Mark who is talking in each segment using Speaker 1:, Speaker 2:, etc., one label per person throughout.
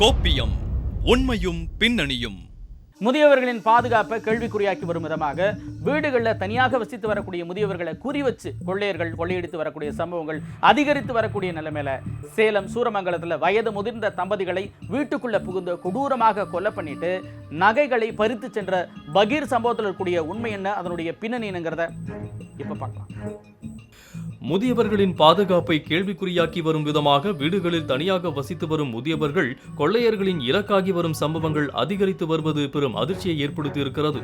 Speaker 1: கோப்பியம் உண்மையும் பின்னணியும்.
Speaker 2: முதியவர்களின் பாதுகாப்பை கேள்விக்குறியாக்கி வரும் விதமாக வீடுகளில் தனியாக வசித்து வரக்கூடிய முதியவர்களை குறி வச்சு கொள்ளையர்கள் கொள்ளையடித்து வரக்கூடிய சம்பவங்கள் அதிகரித்து வரக்கூடிய நிலைமையில சேலம் சூரமங்கலத்தில் வயது முதிர்ந்த தம்பதிகளை வீட்டுக்குள்ள புகுந்து கொடூரமாக கொலை பண்ணிட்டு நகைகளை பறித்து சென்ற பகீர் சம்பவத்தில் இருக்கக்கூடிய உண்மை என்ன? அதனுடைய பின்னணி என்னங்கிறத இப்ப பார்க்கலாம்.
Speaker 1: முதியவர்களின் பாதுகாப்பை கேள்விக்குறியாக்கி வரும் விதமாக வீடுகளில் தனியாக வசித்து வரும் முதியவர்கள் கொள்ளையர்களின் இலக்காகி வரும் சம்பவங்கள் அதிகரித்து வருவது பெரும் அதிர்ச்சியை ஏற்படுத்தியிருக்கிறது.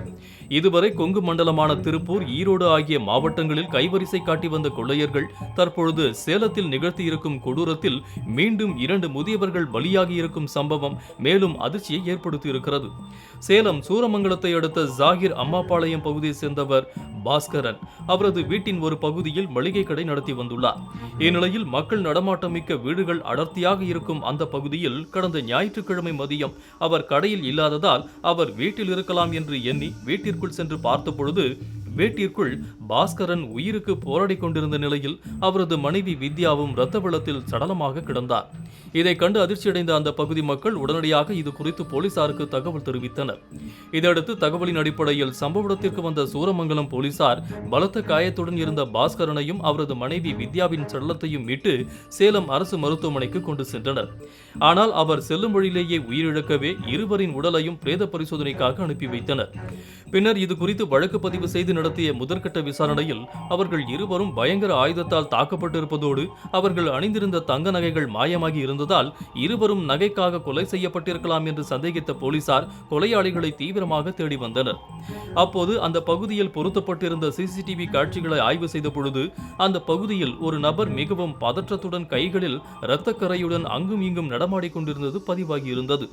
Speaker 1: இதுவரை கொங்கு மண்டலமான திருப்பூர் ஈரோடு ஆகிய மாவட்டங்களில் கைவரிசை காட்டி வந்த கொள்ளையர்கள் தற்பொழுது சேலத்தில் நிகழ்த்தியிருக்கும் கொடூரத்தில் மீண்டும் இரண்டு முதியவர்கள் பலியாகி இருக்கும் சம்பவம் மேலும் அதிர்ச்சியை ஏற்படுத்தியிருக்கிறது. சேலம் சூரமங்கலத்தை அடுத்த ஜாகிர் அம்மாபாளையம் பகுதியை சேர்ந்தவர் பாஸ்கரன். அவரது வீட்டின் ஒரு பகுதியில் மளிகை கடை நடத்தி வந்துள்ளார். இந்நிலையில் மக்கள் நடமாட்டம் மிக்க வீடுகள் அடர்த்தியாக இருக்கும் அந்த பகுதியில் கடந்த ஞாயிற்றுக்கிழமை மதியம் அவர் கடையில் இல்லாததால் அவர் வீட்டில் இருக்கலாம் என்று எண்ணி வீட்டிற்குள் சென்று பார்த்தபொழுது வீட்டிற்குள் பாஸ்கரன் உயிருக்கு போராடி கொண்டிருந்த நிலையில் அவரது மனைவி வித்யாவும் இரத்த வெள்ளத்தில் சடலமாக கிடந்தார். இதை கண்டு அதிர்ச்சியடைந்த அந்த பகுதி மக்கள் உடனடியாக இது குறித்து போலீசாருக்கு தகவல் தெரிவித்தனர். இதையடுத்து தகவலின் அடிப்படையில் சம்பவ இடத்திற்கு வந்த சூரமங்கலம் போலீசார் பலத்த காயத்துடன் இருந்த பாஸ்கரனையும் அவரது மனைவி வித்யாவின் சடலத்தையும் மீட்டு சேலம் அரசு மருத்துவமனைக்கு கொண்டு சென்றனர். ஆனால் அவர் செல்லும் வழியிலேயே உயிரிழக்கவே இருவரின் உடலையும் பிரேத பரிசோதனைக்காக அனுப்பி வைத்தனர். பின்னர் இது குறித்து வழக்கு பதிவு செய்து நடத்திய முதற்கட்ட விசாரணையில் அவர்கள் இருவரும் பயங்கர ஆயுதத்தால் தாக்கப்பட்டிருப்பதோடு அவர்கள் அணிந்திருந்த தங்க நகைகள் மாயமாகி இருந்ததால் இருவரும் நகைக்காக கொலை செய்யப்பட்டிருக்கலாம் என்று சந்தேகித்த போலீசார் கொலையாளிகளை தீவிரமாக தேடி வந்தனர். அப்போது அந்த பகுதியில் பொருத்தப்பட்டிருந்த சிசிடிவி காட்சிகளை ஆய்வு செய்த பொழுது அந்த பகுதியில் ஒரு நபர் மிகவும் பதற்றத்துடன் கைகளில் இரத்தக்கரையுடன் அங்கும் இங்கும் நடமாடிக்கொண்டிருந்தது கொண்டிருந்தது பதிவாகி இருந்தது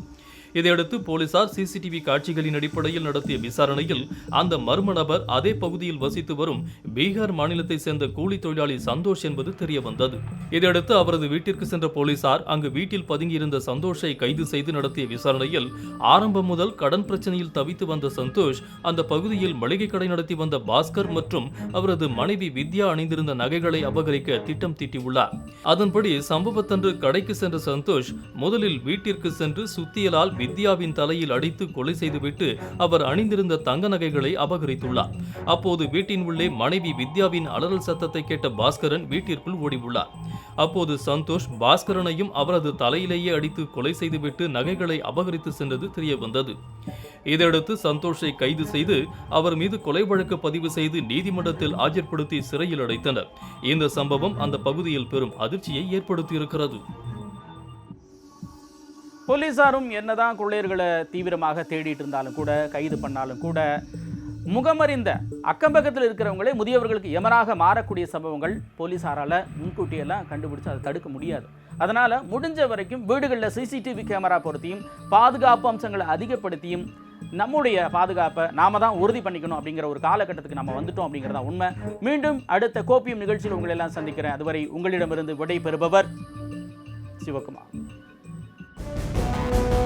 Speaker 1: இதையடுத்து போலீசார் சிசிடிவி காட்சிகளின் அடிப்படையில் நடத்திய விசாரணையில் அந்த மர்ம நபர் அதே பகுதியில் வசித்து வரும் பீகார் மாநிலத்தைச் சேர்ந்த கூலி தொழிலாளி சந்தோஷ் என்பது தெரியவந்தது இதையடுத்து அவரது வீட்டிற்கு சென்ற போலீசார் அங்கு வீட்டில் பதுங்கியிருந்த சந்தோஷை கைது செய்து நடத்திய விசாரணையில் ஆரம்பம் முதல் கடன் பிரச்சனையில் தவித்து வந்த சந்தோஷ் அந்த பகுதியில் மளிகை கடை நடத்தி வந்த பாஸ்கர் மற்றும் அவரது மனைவி வித்யா அணிந்திருந்த நகைகளை அபகரிக்க திட்டம் தீட்டியுள்ளார். அதன்படி சம்பவத்தன்று கடைக்கு சென்ற சந்தோஷ் முதலில் வீட்டிற்கு சென்று சுத்தியலால் வித்யாவின் தலையில் அடித்து கொலை செய்துவிட்டு அவர் அணிந்திருந்த தங்க நகைகளை அபகரித்துள்ளார். அப்போது வீட்டின் உள்ளே மனைவி வித்யாவின் அலறல் சத்தத்தை கேட்ட பாஸ்கரன் வீட்டிற்குள் ஓடியுள்ளார். அப்போது சந்தோஷ் பாஸ்கரனையும் அவரது தலையிலேயே அடித்து கொலை செய்துவிட்டு நகைகளை அபகரித்து சென்றது தெரிய வந்தது இதையடுத்து சந்தோஷை கைது செய்து அவர் மீது கொலை வழக்கு பதிவு செய்து நீதிமன்றத்தில் ஆஜர்படுத்தி சிறையில் அடைத்தனர். இந்த சம்பவம் அந்த பகுதியில் பெரும் அதிர்ச்சியை ஏற்படுத்தியிருக்கிறது.
Speaker 2: போலீசாரும் என்னதான் கொள்ளையர்களை தீவிரமாக தேடிட்டு இருந்தாலும் கூட கைது பண்ணாலும் கூட முகமறிந்த அக்கம்பக்கத்தில் இருக்கிறவங்களே முதியவர்களுக்கு எமராக மாறக்கூடிய சம்பவங்கள் போலீசாரால் முன்கூட்டியெல்லாம் கண்டுபிடிச்சு அதை தடுக்க முடியாது. அதனால் முடிஞ்ச வரைக்கும் வீடுகளில் சிசிடிவி கேமரா பொருத்தியும் பாதுகாப்பு அம்சங்களை அதிகப்படுத்தியும் நம்முடைய பாதுகாப்பை நாம தான் உறுதி பண்ணிக்கணும் அப்படிங்கிற ஒரு காலகட்டத்துக்கு நம்ம வந்துட்டோம் அப்படிங்கிறதா உண்மை. மீண்டும் அடுத்த கோப்பியம் நிகழ்ச்சியில் உங்களை எல்லாம் சந்திக்கிறேன். அதுவரை உங்களிடமிருந்து விடை பெறுபவர் சிவகுமார். you